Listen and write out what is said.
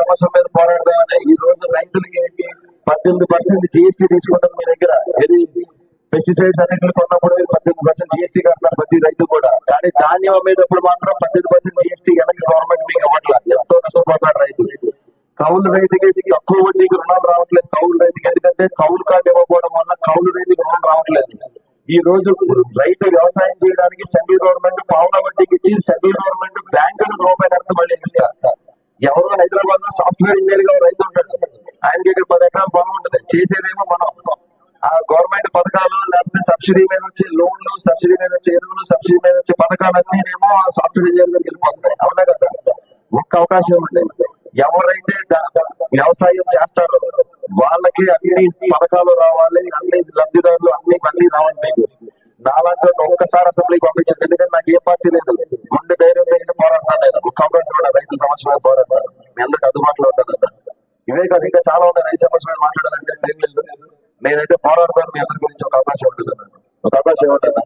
సమస్య మీద పోరాడదామని ఈ రోజు రైతులకి ఏంటి పద్దెనిమిది పర్సెంట్ జిఎస్టీ తీసుకుంటారు మీ దగ్గర. ఏది? పెస్టిసైడ్స్ అన్నింటిని కొన్నప్పుడు మీరు పద్దెనిమిది పర్సెంట్ జిఎస్టీ కడతారు ప్రతి రైతు కూడా. కానీ ధాన్యం అమ్మేటప్పుడు మాత్రం పద్దెనిమిది పర్సెంట్ జిఎస్టీ వెనక్కి గవర్నమెంట్ మీకు ఇవ్వట్లా. ఎంతో నష్టపోతాడు రైతు. కౌలు రైతుకి తక్కువ వడ్డీకి రుణాలు రావట్లేదు. కౌలు రైతుకి ఎందుకంటే కౌలు కార్డు ఇవ్వకపోవడం వల్ల కౌలు రైతుకి రుణం రావట్లేదు. ఈ రోజు రైతు వ్యవసాయం చేయడానికి సెంట్రల్ గవర్నమెంట్ పావుల వడ్డీకి ఇచ్చి సెంట్రల్ గవర్నమెంట్ బ్యాంకులకు రూపాయి హైదరాబాద్లో సాఫ్ట్వేర్ ఇంజనీర్గా రైతు ఉంటాడు ఆయనకి ఇక్కడ పది ఎకరాల పొలం ఉంటుంది. చేసేదేమో మనం. ఆ గవర్నమెంట్ పథకాలు లేకపోతే సబ్సిడీ మీద వచ్చే లోన్లు సబ్సిడీ మీద వచ్చే ఎరువులు సబ్సిడీ మీద వచ్చే పథకాలన్నీ ఏమో సాఫ్ట్వేర్ ఇంజనీర్ దగ్గరికి వెళ్ళిపోతున్నాయి అవునా కదా? ఒక్క అవకాశం ఉండేది ఎవరైతే వ్యవసాయం చేస్తారో వాళ్ళకి అన్ని పథకాలు రావాలి అన్ని లబ్ధిదారులు అన్ని అన్ని రావాలి మీకు. నాలాంటి ఒక్కసారి అసెంబ్లీకి పంపించండి. ఎందుకంటే నాకు ఏ పార్టీ లేదు. గుండె ధైర్యం దగ్గర పోరాడతాను నేను ఒక్క అవకాశం కూడా రైతు సమస్య మీద పోరాడతాను మీ అందరికి అందుబాటులో ఉంటాను ఇవే కాదు ఇంకా చాలా ఉన్నాయి. రైతు సమస్య మాట్లాడాలంటే టైం లేదు. నేనైతే పోరాడతాను మీ అందరి గురించి ఒక అవకాశం ఉంటుంది ఒక అవకాశం ఏమంటారు